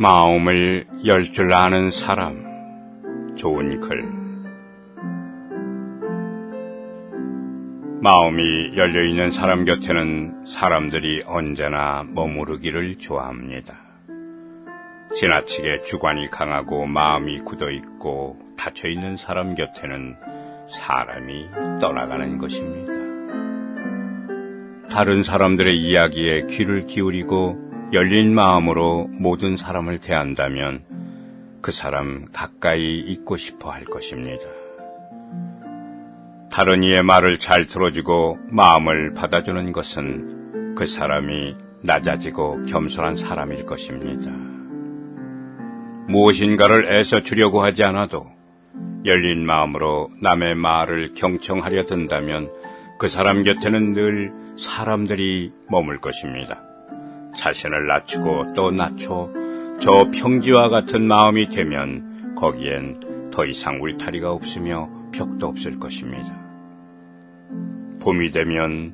마음을 열 줄 아는 사람. 좋은 글. 마음이 열려 있는 사람 곁에는 사람들이 언제나 머무르기를 좋아합니다. 지나치게 주관이 강하고 마음이 굳어 있고 닫혀 있는 사람 곁에는 사람이 떠나가는 것입니다. 다른 사람들의 이야기에 귀를 기울이고 열린 마음으로 모든 사람을 대한다면 그 사람 가까이 있고 싶어 할 것입니다. 다른 이의 말을 잘 들어주고 마음을 받아주는 것은 그 사람이 낮아지고 겸손한 사람일 것입니다. 무엇인가를 애써 주려고 하지 않아도 열린 마음으로 남의 말을 경청하려 든다면 그 사람 곁에는 늘 사람들이 머물 것입니다. 자신을 낮추고 또 낮춰 저 평지와 같은 마음이 되면 거기엔 더 이상 울타리가 없으며 벽도 없을 것입니다. 봄이 되면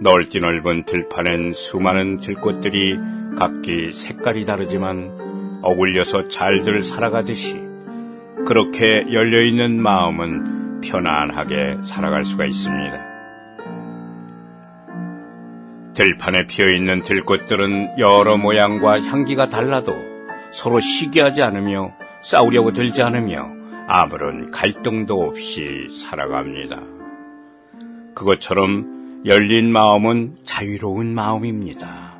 넓디 넓은 들판엔 수많은 들꽃들이 각기 색깔이 다르지만 어울려서 잘들 살아가듯이 그렇게 열려있는 마음은 편안하게 살아갈 수가 있습니다. 들판에 피어있는 들꽃들은 여러 모양과 향기가 달라도 서로 시기하지 않으며 싸우려고 들지 않으며 아무런 갈등도 없이 살아갑니다. 그것처럼 열린 마음은 자유로운 마음입니다.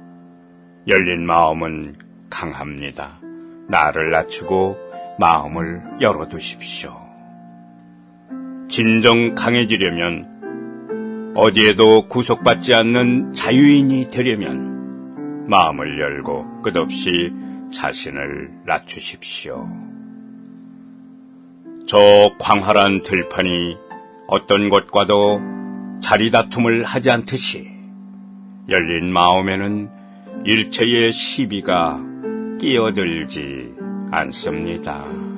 열린 마음은 강합니다. 나를 낮추고 마음을 열어두십시오. 진정 강해지려면 어디에도 구속받지 않는 자유인이 되려면 마음을 열고 끝없이 자신을 낮추십시오. 저 광활한 들판이 어떤 것과도 자리 다툼을 하지 않듯이 열린 마음에는 일체의 시비가 끼어들지 않습니다.